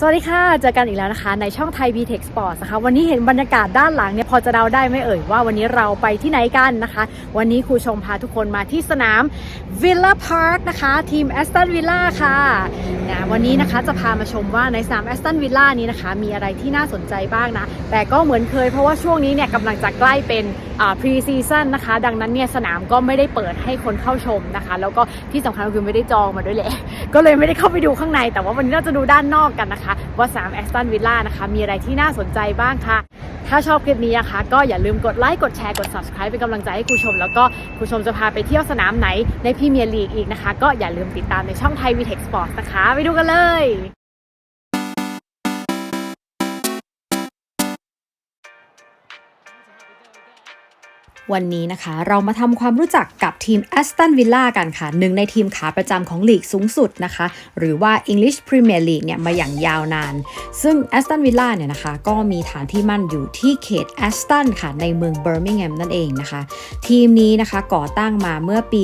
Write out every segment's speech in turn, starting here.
สวัสดีค่ะ เจอกันอีกแล้วนะคะ ในช่องไทย VTech Sports นะคะ วันนี้เห็นบรรยากาศด้านหลังเนี่ยพอจะเดาได้ไหม่เอ่ยว่าวันนี้เราไปที่ไหนกันนะคะ วันนี้ครูชมพาทุกคนมาที่สนาม Villa Park นะคะ ทีม Aston Villa ค่ะนะวันนี้นะคะจะพามาชมว่าในสนาม Aston Villa นี้นะคะ มีอะไรที่น่าสนใจบ้างนะ แต่ก็เหมือนเคยเพราะว่าช่วงนี้เนี่ยกำลังจะใกล้เป็น พรีซีซั่นนะคะ ดังนั้นเนี่ยสนามก็ไม่ได้เปิดให้คนเข้าชมนะคะ แล้วก็ที่สำคัญก็คือไม่ได้จองมาด้วยแหละก็เลยไม่ได้เข้าไปดูข้างใน แต่ว่าวันนี้เราจะดูด้านนอกกันนะคะว่าสนามแอสตันวิลล่านะคะ มีอะไรที่น่าสนใจบ้างค่ะ ถ้าชอบคลิปนี้นะคะก็อย่าลืมกดไลค์กดแชร์กด subscribe เป็นกำลังใจให้ครูชม แล้วก็ครูชมจะพาไปเที่ยวสนามไหนในพรีเมียร์ลีกอีกนะคะ ก็อย่าลืมติดตามในช่องไทยวีเทคสปอร์ตนะคะ ไปดูกันเลย วันนี้นะคะเรามาทำความรู้จักกับทีม Aston Villa กันค่ะ หนึ่งในทีมขาประจำของลีกสูงสุดนะคะ หรือว่า English Premier League เนี่ยมาอย่างยาวนาน ซึ่ง Aston Villa เนี่ยนะคะก็มีฐานที่มั่นอยู่ที่เขต Aston ค่ะ ในเมืองเบอร์มิงแฮมนั่นเองนะคะ ทีมนี้นะคะก่อตั้งมาเมื่อปี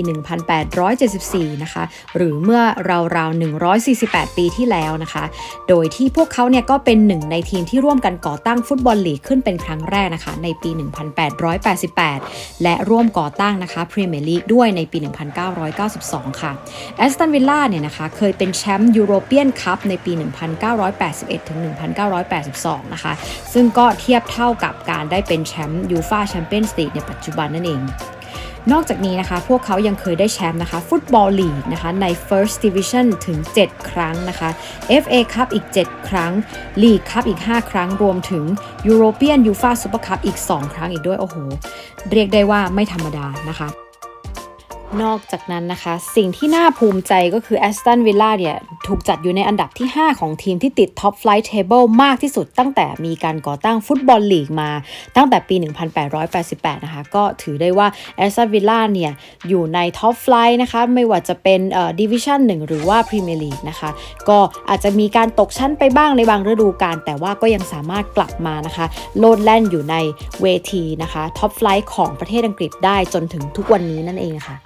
1874 นะคะ หรือเมื่อราวๆ 148 ปีที่แล้วนะคะ โดยที่พวกเขาเนี่ยก็เป็นหนึ่งในทีมที่ร่วมกันก่อตั้งฟุตบอลลีกขึ้นเป็นครั้งแรกนะคะในปี 1888และร่วมก่อตั้งนะคะพรีเมียร์ลีกด้วยในปี 1992 ค่ะแอสตันวิลล่าเนี่ยนะคะเคยเป็นแชมป์ยูโรเปียนคัพในปี 1981 ถึง 1982 นะคะ ซึ่งก็เทียบเท่ากับการได้เป็นแชมป์ยูฟาแชมเปี้ยนส์ลีกในปัจจุบันนั่นเอง นอกจากนี้นะคะ พวกเขายังเคยได้แชมป์นะคะ ฟุตบอลลีกนะคะใน First Division ถึง 7 ครั้งนะคะ FA Cup อีก 7 ครั้งลีกคัพอีก 5 ครั้งรวมถึง European UEFA Super Cup อีก 2 ครั้งอีกด้วย โอ้โห เรียกได้ว่าไม่ธรรมดานะคะ นอกจากนั้นนะคะ สิ่งที่น่าภูมิใจก็คือ Aston Villa เนี่ย ถูกจัดอยู่ในอันดับที่ 5 ของทีมที่ติด Top Flight Table มากที่สุดตั้งแต่มีการก่อตั้งฟุตบอลลีกมาตั้งแต่ปี 1888 นะคะ ก็ถือได้ว่า Aston Villa เนี่ย อยู่ใน Top Flight นะคะ ไม่ว่าจะเป็นเอ่อ Division 1หรือว่า Premier League นะคะ ก็อาจจะมีการตกชั้นไปบ้างในบางฤดูกาลแต่ว่าก็ยังสามารถกลับมานะคะโลดแล่นอยู่ในเวทีนะคะ Top Flight ของประเทศอังกฤษได้จนถึงทุกวันนี้นั่นเองค่ะ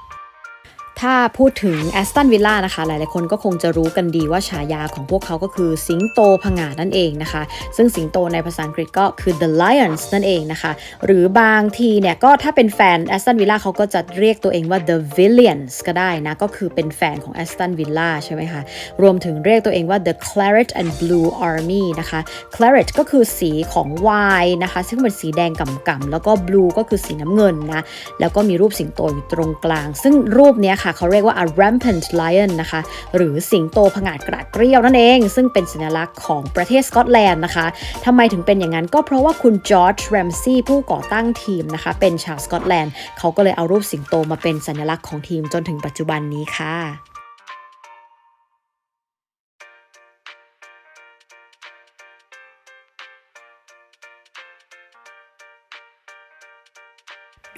ถ้าพูดถึงแอสตันวิลล่านะคะ หลายๆ คนก็คงจะรู้กันดีว่าฉายาของพวกเขาก็คือสิงโตผงาดนั่นเองนะคะ ซึ่งสิงโตในภาษาอังกฤษก็คือ the lions นั่นเองนะคะ หรือบางทีเนี่ย ก็ถ้าเป็นแฟนแอสตันวิลล่าเขาก็จะเรียกตัวเองว่า the villains ก็ได้นะ ก็คือเป็นแฟนของแอสตันวิลล่าใช่ไหมคะ รวมถึงเรียกตัวเองว่า the claret and blue army นะคะ claret ก็คือสีของไวน์นะคะ ซึ่งเป็นสีแดงก่ำๆแล้วก็ blue ก็คือสีน้ำเงินนะแล้วก็มีรูปสิงโตอยู่ตรงกลาง ซึ่งรูปเนี้ยค่ะเขาเรียกว่า a rampant lion นะคะ หรือสิงโตผงาดกระดเกลียวนั่นเอง ซึ่งเป็นสัญลักษณ์ของประเทศสกอตแลนด์นะคะทำไมถึงเป็นอย่างนั้นก็เพราะว่าคุณจอร์จแรมซี่ผู้ก่อตั้งทีมนะคะ เป็นชาวสกอตแลนด์ เขาก็เลยเอารูปสิงโตมาเป็นสัญลักษณ์ของทีมจนถึงปัจจุบันนี้ค่ะ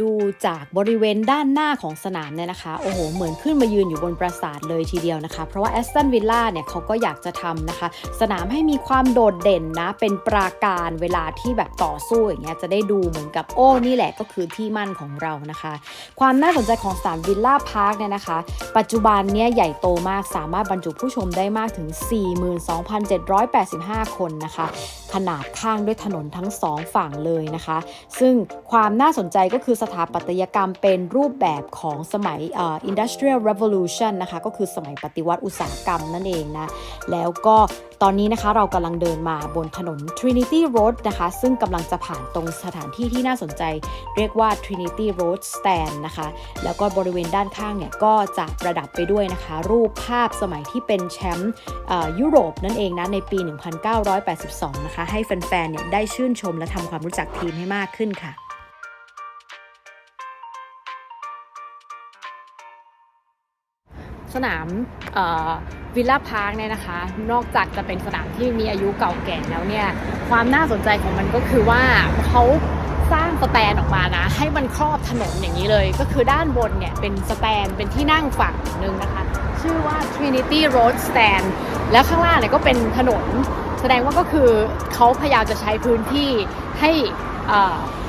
ดูจากบริเวณด้านหน้าของสนามเนี่ยนะคะ โอ้โห เหมือนขึ้นมายืนอยู่บนปราสาทเลยทีเดียวนะคะ เพราะว่าแอสตันวิลล่าเนี่ยเขาก็อยากจะทำนะคะ สนามให้มีความโดดเด่นนะ เป็นปราการเวลาที่แบบต่อสู้อย่างเงี้ยจะได้ดูเหมือนกับโอ้นี่แหละก็คือที่มั่นของเรานะคะ ความน่าสนใจของสนามวิลล่าพาร์คเนี่ยนะคะ ปัจจุบันเนี่ยใหญ่โตมากสามารถบรรจุผู้ชมได้มากถึง 42,785 คนนะคะ ขนาดข้างด้วยถนนทั้งสองฝั่งเลยนะคะ ซึ่งความน่าสนใจก็คือสถาปัตยกรรมเป็นรูปแบบของสมัย industrial revolution นะคะ ก็คือสมัยปฏิวัติอุตสาหกรรมนั่นเองนะ แล้วก็ตอนนี้นะคะเรากำลังเดินมาบนถนน Trinity Road นะคะ ซึ่งกำลังจะผ่านตรงสถานที่ที่น่าสนใจ เรียกว่า Trinity Road Stand นะคะ แล้วก็บริเวณด้านข้างเนี่ย ก็จะประดับไปด้วยนะคะ รูปภาพสมัยที่เป็นแชมป์ยุโรปนั่นเองนะ ในปี 1982 นะคะ ให้แฟนๆ เนี่ยได้ชื่นชมและทำความรู้จักทีมให้มากขึ้นค่ะ สนามวิลล่าพาร์คเนี่ยนะคะ นอกจากจะเป็นสนามที่มีอายุเก่าแก่แล้วเนี่ย ความน่าสนใจของมันก็คือว่าเขาสร้างสแตนออกมานะให้มันครอบถนนอย่างนี้เลย ก็คือด้านบนเนี่ยเป็นสแตนเป็นที่นั่งฝั่งหนึ่งนะคะ ชื่อว่า Trinity Road Stand แล้วข้างล่างเนี่ยก็เป็นถนน แสดงว่าก็คือเขาพยายามจะใช้พื้นที่ให้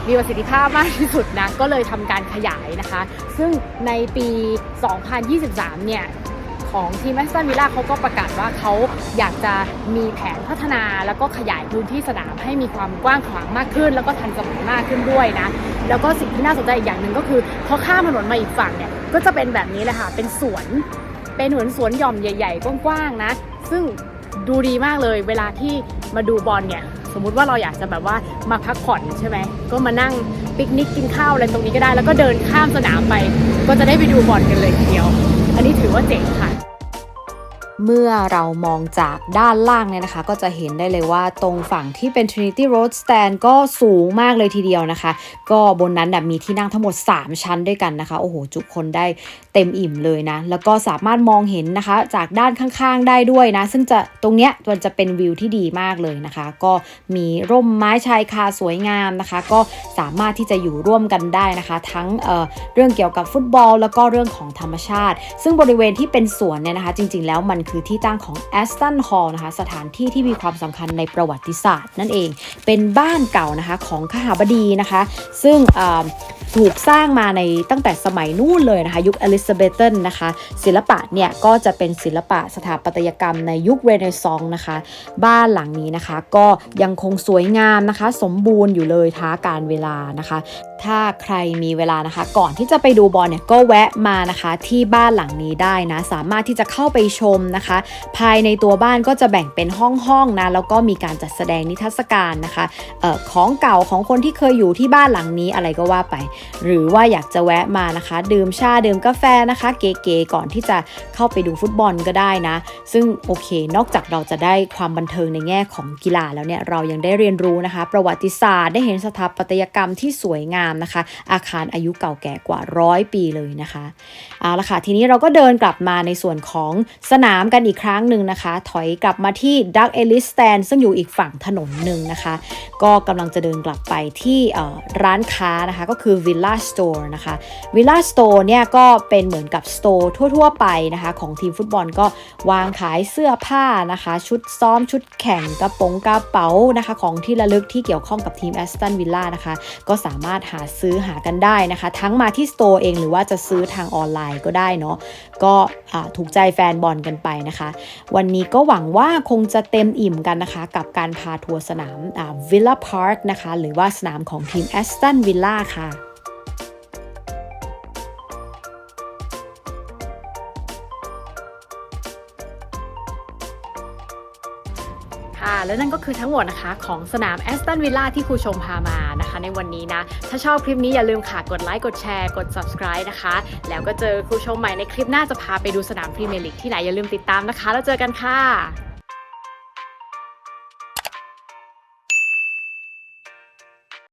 มีประสิทธิภาพมากที่สุดนะก็เลยทำการขยายนะคะ ซึ่งในปี 2023 เนี่ยของทีมแอสตันวิลล่าเขาก็ประกาศว่าเขาอยากจะมีแผนพัฒนาแล้วก็ขยายพื้นที่สนามให้มีความกว้างขวางมากขึ้น แล้วก็ทันสมัยมากขึ้นด้วยนะ แล้วก็สิ่งที่น่าสนใจอีกอย่างหนึ่งก็คือพอข้ามถนนมาอีกฝั่งเนี่ยก็จะเป็นแบบนี้เลยค่ะเป็นสวนเป็นเหมือนสวนหย่อมใหญ่ ๆ กว้างๆนะ ซึ่งดูดีมากเลยเวลาที่มาดูบอลเนี่ย สมมุติว่าเราอยากจะแบบว่ามาพักผ่อนใช่ไหมก็มานั่งปิกนิกกินข้าวอะไรตรงนี้ก็ได้ แล้วก็เดินข้ามสนามไป ก็จะได้ไปดูบอลกันเลยทีเดียว อันนี้ถือว่าเจ๋งค่ะ เมื่อเรามองจากด้านล่างเนี่ยนะคะ ก็จะเห็นได้เลยว่าตรงฝั่งที่เป็น Trinity Road Stand ก็สูงมากเลยทีเดียวนะคะ ก็บนนั้นแบบมีที่นั่งทั้งหมด 3 ชั้นด้วยกันนะคะ โอ้โห จุคนได้เต็มอิ่มเลยนะ แล้วก็สามารถมองเห็นนะคะ จากด้านข้างๆได้ด้วยนะ ซึ่งจะตรงเนี้ยมันจะเป็นวิวที่ดีมากเลยนะคะ ก็มีร่มไม้ชายคาสวยงามนะคะ ก็สามารถที่จะอยู่ร่วมกันได้นะคะ ทั้งเอ่อเรื่องเกี่ยวกับฟุตบอล แล้วก็เรื่องของธรรมชาติ ซึ่งบริเวณที่เป็นสวนเนี่ยนะคะ จริง ๆ แล้วมันคือที่ตั้งของ Aston Hall นะคะ สถานที่ที่มีความสำคัญในประวัติศาสตร์นั่นเอง เป็นบ้านเก่านะคะของขหาบดีนะคะ ซึ่งอ ถูกสร้างมาในตั้งแต่สมัยนู่นเลยนะคะ ยุคอลิซาเบธนนะคะ ศิลปะเนี่ยก็จะเป็นศิลปะสถาปัตยกรรมในยุคเรเนซองส์นะคะ บ้านหลังนี้นะคะ ก็ยังคงสวยงามนะคะ สมบูรณ์อยู่เลยท้าการเวลานะคะ ถ้าใครมีเวลานะคะ ก่อนที่จะไปดูบอลเนี่ยก็แวะมานะคะที่บ้านหลังนี้ได้นะ สามารถที่จะเข้าไปชมนะคะ ภายในตัวบ้านก็จะแบ่งเป็นห้องๆนะแล้วก็มีการจัดแสดงนิทรรศการนะคะออของเก่าของคนที่เคยอยู่ที่บ้านหลังนี้อะไรก็ว่าไปหรือว่าอยากจะแวะมานะคะ ดื่มชาดื่มกาแฟนะคะ เก๋ๆก่อนที่จะเข้าไปดูฟุตบอลก็ได้นะ ซึ่งโอเค นอกจากเราจะได้ความบันเทิงในแง่ของกีฬาแล้วเนี่ยเรายังได้เรียนรู้นะคะ ประวัติศาสตร์ได้เห็นสถาปัตยกรรมที่สวยงามนะคะ อาคารอายุเก่าแก่กว่าร้อยปีเลยนะคะเอาละค่ะทีนี้เราก็เดินกลับมาในส่วนของสนามกันอีกครั้งหนึ่งนะคะ ถอยกลับมาที่ดักเอลิสแตนซึ่งอยู่อีกฝั่งถนนหนึ่งนะคะ ก็กำลังจะเดินกลับไปที่ร้านค้านะคะก็คือ Villa Store นะคะ Villa Store เนี่ยก็เป็นเหมือนกับ Store ทั่ว ๆ ไปนะคะ ของทีมฟุตบอลก็วางขายเสื้อผ้านะคะ ชุดซ้อมชุดแข่งกระโปรงกระเป๋านะคะ ของที่ระลึกที่เกี่ยวข้องกับทีม Aston Villa นะคะ ก็สามารถหาซื้อหากันได้นะคะ ทั้งมาที่ Store เองหรือว่าจะซื้อทางออนไลน์ก็ได้เนาะก็ถูกใจแฟนบอลกันไปนะคะ วันนี้ก็หวังว่าคงจะเต็มอิ่มกันนะคะ กับการพาทัวร์สนามวิลล่าพาร์คนะคะ หรือว่าสนามของทีมแอสตันวิลล่าค่ะ และนั่นก็คือทั้งหมดนะคะ ของสนามแอสตันวิลล่าที่ครูชมพามานะคะ ในวันนี้นะ ถ้าชอบคลิปนี้อย่าลืมค่ะกดไลค์กดแชร์กด subscribe นะคะ แล้วก็เจอครูชมใหม่ในคลิปหน้าจะพาไปดูสนามพรีเมียร์ลีกที่ไหนอย่าลืมติดตามนะคะ แล้วเจอกันค่ะ